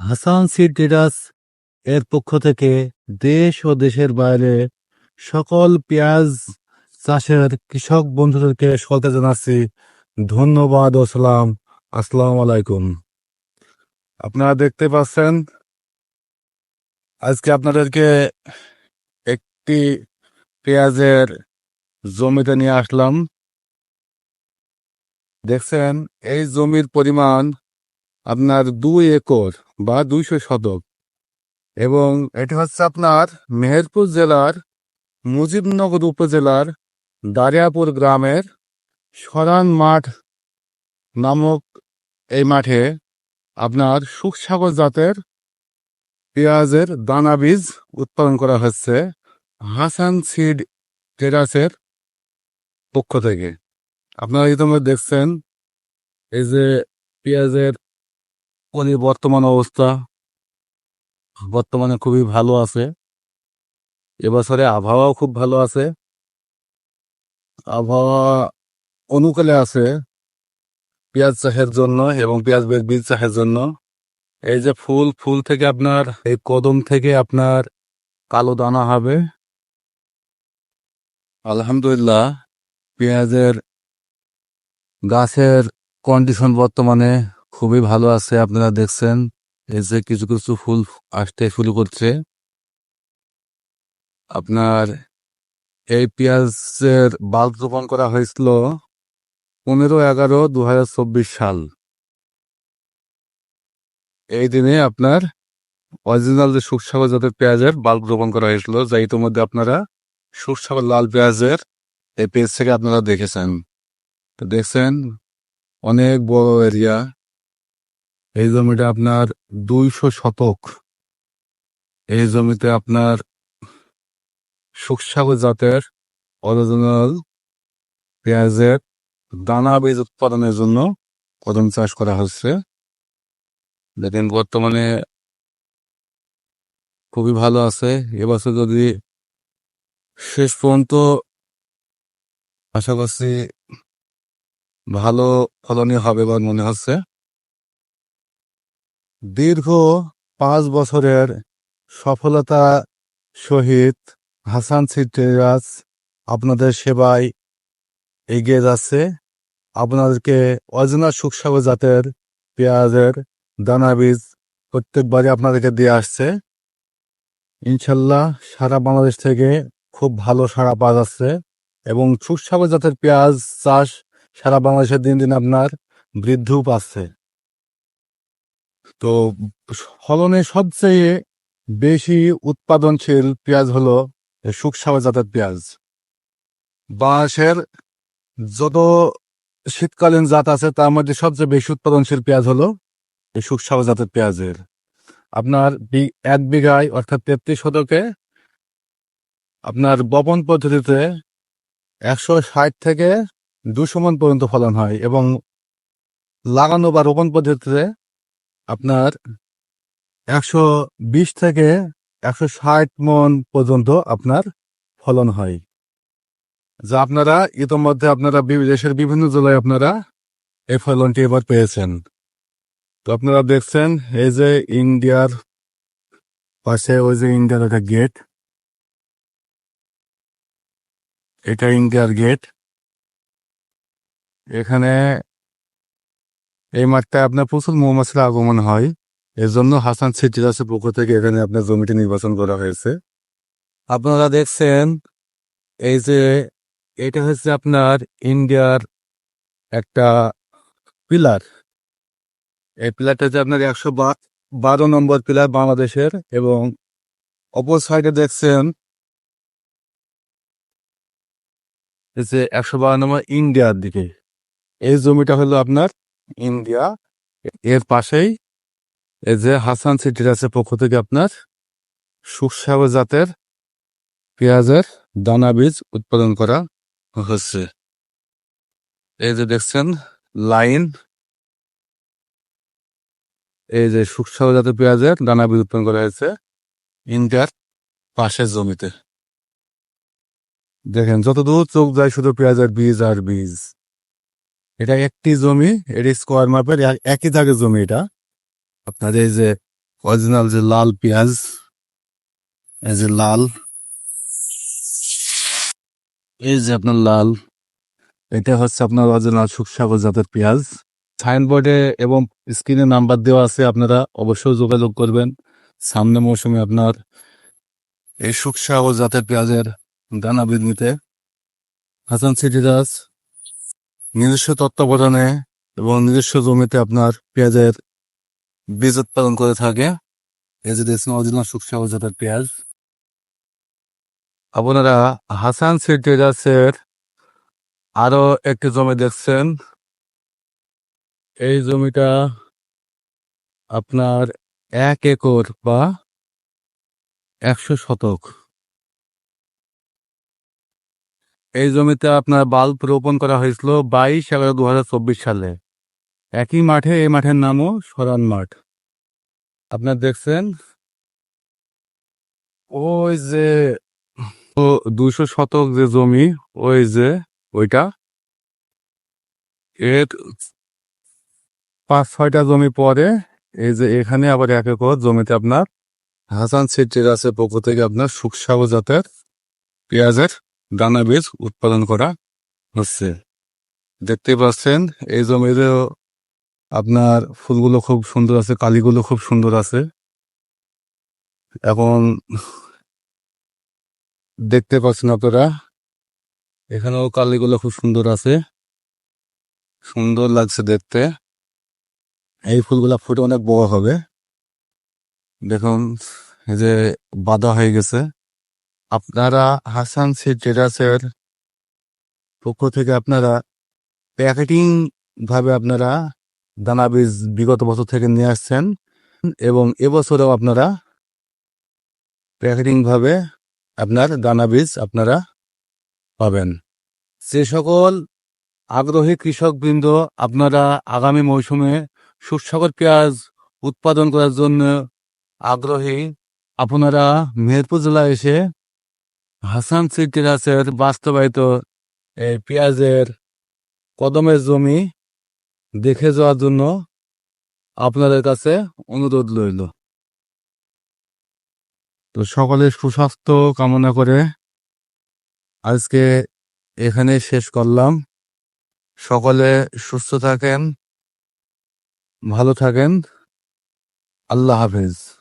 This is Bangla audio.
হাসান সিড ট্রেডার্স এর পক্ষ থেকে দেশ ও দেশের বাইরে সকল পেঁয়াজ চাষের কৃষক বন্ধুদেরকে সকলকে জানাচ্ছি। ধন্যবাদ ও সালাম। আসসালামু আলাইকুম। আপনারা দেখতে পাচ্ছেন, আজকে আপনাদেরকে একটি পেঁয়াজের জমিতে নিয়ে আসলাম। দেখছেন, এই জমির পরিমাণ আপনার দুই একর। বা দুইশো শতক। এবং এটি হচ্ছে আপনার মেহেরপুর জেলার মুজিবনগর উপজেলার দারিয়াপুর গ্রামের সরান মাঠ নামক এই মাঠে আপনার সুখসাগর জাতের পেঁয়াজের দানা বীজ উৎপাদন করা হচ্ছে হাসান সিড ট্রেডার্সের পক্ষ থেকে। আপনারা ইতিমধ্যে দেখছেন এই যে পেঁয়াজের পরি বর্তমান অবস্থা বর্তমানে খুবই ভালো আছে। এবছরে আবহাওয়াও খুব ভালো আছে। আবহাওয়া অনুকূলে আছে পেঁয়াজ চাষের জন্য এবং পেঁয়াজ বীজ চাষের জন্য। এই যে ফুল ফুল থেকে আপনার, এই কদম থেকে আপনার কালো দানা হবে। আলহামদুলিল্লাহ, পেঁয়াজের গাছের কন্ডিশন বর্তমানে খুবই ভালো আছে, আপনারা দেখছেন। এই যে কিছু কিছু ফুল আসতে শুরু করছে। আপনার এই পেঁয়াজের বাল্ব রোপণ করা হয়েছিল পনেরো এগারো দু সাল। এই দিনে আপনার অরিজিনাল যে সুখসাগর জাতের পেঁয়াজের বাল্ব রোপণ করা হয়েছিল, যা ইতিমধ্যে আপনারা সুখসাগর লাল পেঁয়াজের এই পেজ থেকে আপনারা দেখেছেন। তো দেখছেন, অনেক বড় এরিয়া এই জমিটা আপনার দুইশো শতক। এই জমিতে আপনার সুখসাগর জাতের অরিজিনাল পেঁয়াজের দানা বীজ উৎপাদনের জন্য কদম চাষ করা হচ্ছে। দেখেন, বর্তমানে খুবই ভালো আছে। এবছর যদি শেষ পর্যন্ত আশা করছি ভালো ফলনই হবে বলে মনে হচ্ছে। দীর্ঘ পাঁচ বছরের সফলতা সহিত হাসান সিটেরাজ আপনাদের সেবায় এগিয়ে যাচ্ছে। আপনাদেরকে অজানা সুখসাগর জাতের পেঁয়াজের দানা বীজ প্রত্যেকবারই আপনাদেরকে দিয়ে আসছে। ইনশাল্লাহ সারা বাংলাদেশ থেকে খুব ভালো সারা পাওয়া যাচ্ছে এবং সুস্বাদু জাতের পেঁয়াজ চাষ সারা বাংলাদেশের দিন দিন আপনার বৃদ্ধিও পাচ্ছে। তো ফলনে সবচেয়ে বেশি উৎপাদনশীল পেঁয়াজ হলো সুখসাগর জাতের পেঁয়াজ। বাঁশের যত শীতকালীন জাত আছে, তার মধ্যে সবচেয়ে বেশি উৎপাদনশীল পেঁয়াজ হলো এই সুখসাগর জাতের পেঁয়াজের। আপনার এক বিঘায় অর্থাৎ তেত্রিশ শতকে আপনার বপন পদ্ধতিতে একশো ষাট থেকে দুশো মন পর্যন্ত ফলন হয় এবং লাগানো বা রোপণ পদ্ধতিতে আপনার একশো বিশ থেকে একশো ষাট মন পর্যন্ত আপনার ফলন হয়। যা আপনারা ইতোমধ্যে আপনারা দেশের বিভিন্ন জেলায় আপনারা এই ফলনটি এবার পেয়েছেন। তো আপনারা দেখছেন, এই যে ইন্ডিয়ার পাশে ওই যে ইন্ডিয়ার একটা গেট। এটা ইন্ডিয়ার গেট। এখানে এই মাঠটায় আপনার প্রচুর মৌমাছির আগমন হয়। এর জন্য হাসান সিটিরাসের পক্ষ থেকে এখানে আপনার জমিটি নির্বাচন করা হয়েছে। আপনারা দেখছেন, এই যে এটা হচ্ছে আপনার ইন্ডিয়ার একটা পিলার। এই পিলারটা হচ্ছে আপনার একশো বারো নম্বর পিলার বাংলাদেশের এবং অপর সাইডে দেখছেন যে একশো বারো নম্বর ইন্ডিয়ার দিকে। এই জমিটা হলো আপনার ইন্ডিয়া। এর পাশেই এই যে হাসান সিটিরাসের পক্ষ থেকে আপনার, সুস্বাদু জাতের পেঁয়াজের দানা বীজ উৎপাদন করা হচ্ছে। এই যে দেখছেন, লাইন। এই যে সুস্বাদু জাতের পেঁয়াজের দানা বীজ উৎপাদন করা হয়েছে ইন্ডিয়ার পাশের জমিতে। দেখেন, যতদূর চোখ যায় শুধু পেঁয়াজের বীজ আর বীজ। এটা একটি জমি, এটি স্কোয়ার মাপের একই থাকে জমি এটা। আপনার এই যে অরিজিনাল যে লাল পেঁয়াজ, এই যে লাল, এই যে আপনার লাল, এটা হচ্ছে আপনার অরিজিনাল সুখসাগর জাতের পেঁয়াজ। সাইনবোর্ডে এবং স্ক্রিনে নাম্বার দেওয়া আছে, আপনারা অবশ্যই যোগাযোগ করবেন। সামনে মৌসুমে আপনার এই সুখসাগর জাতের পেঁয়াজের দানা বিদ্যুতে হাসান সিটিরাজ নিজস্ব তত্ত্বাবধানে এবং নিজস্ব জমিতে আপনার পেঁয়াজের বীজ উৎপাদন করে থাকে। এই যে দেখছেন অরিজিনাল সুখসাগর জাতের পেঁয়াজ। আপনারা হাসান সিটিরাজের আরও একটি জমি দেখছেন। এই জমিটা আপনার এক একর বা একশো শতক। এই জমিতে আপনার বাল্ব রোপণ করা হয়েছিল বাইশ এগারো দু সালে। একই মাঠে এই মাঠের নামও সরান মাঠ। আপনার দেখছেন? ওই যে দুশো শতক যে জমি, ওই যে ওইটা। এর পাঁচ ছয়টা জমি পরে এই যে এখানে আবার এক একর জমিতে আপনার হাসান সিটির আছে পক্ষ থেকে আপনার সুখসাগর জাতের পেঁয়াজের দানা বীজ উৎপাদন করা হচ্ছে। দেখতে পাচ্ছেন, এই জমিতেও আপনার ফুলগুলো খুব সুন্দর আছে, কালিগুলো খুব সুন্দর আছে। এখন দেখতে পাচ্ছেন আপনারা, এখানেও কালিগুলো খুব সুন্দর আছে। সুন্দর লাগছে দেখতে। এই ফুলগুলা ফুটে অনেক বড় হবে। দেখুন, এই যে বাধা হয়ে গেছে। আপনারা হাসান সি ট্রেডার্সের পক্ষ থেকে আপনারা প্যাকেটিং ভাবে আপনারা দানা বীজ বিগত বছর থেকে নিয়ে আসছেন এবং এবছরেও আপনারা প্যাকেটিং ভাবে আপনার দানা বীজ আপনারা পাবেন। যে সকল আগ্রহী কৃষকবৃন্দ আপনারা আগামী মৌসুমে সুসাগর পেঁয়াজ উৎপাদন করার জন্য আগ্রহী, আপনারা মেহেরপুর জেলায় এসে হাসান সিটিরাসের বাস্তবায়িত এই পেঁয়াজের কদমের জমি দেখে যাওয়ার জন্য আপনাদের কাছে অনুরোধ রইল। তো সকলের সুস্বাস্থ্য কামনা করে আজকে এখানে শেষ করলাম। সকলে সুস্থ থাকেন, ভালো থাকেন। আল্লাহ হাফেজ।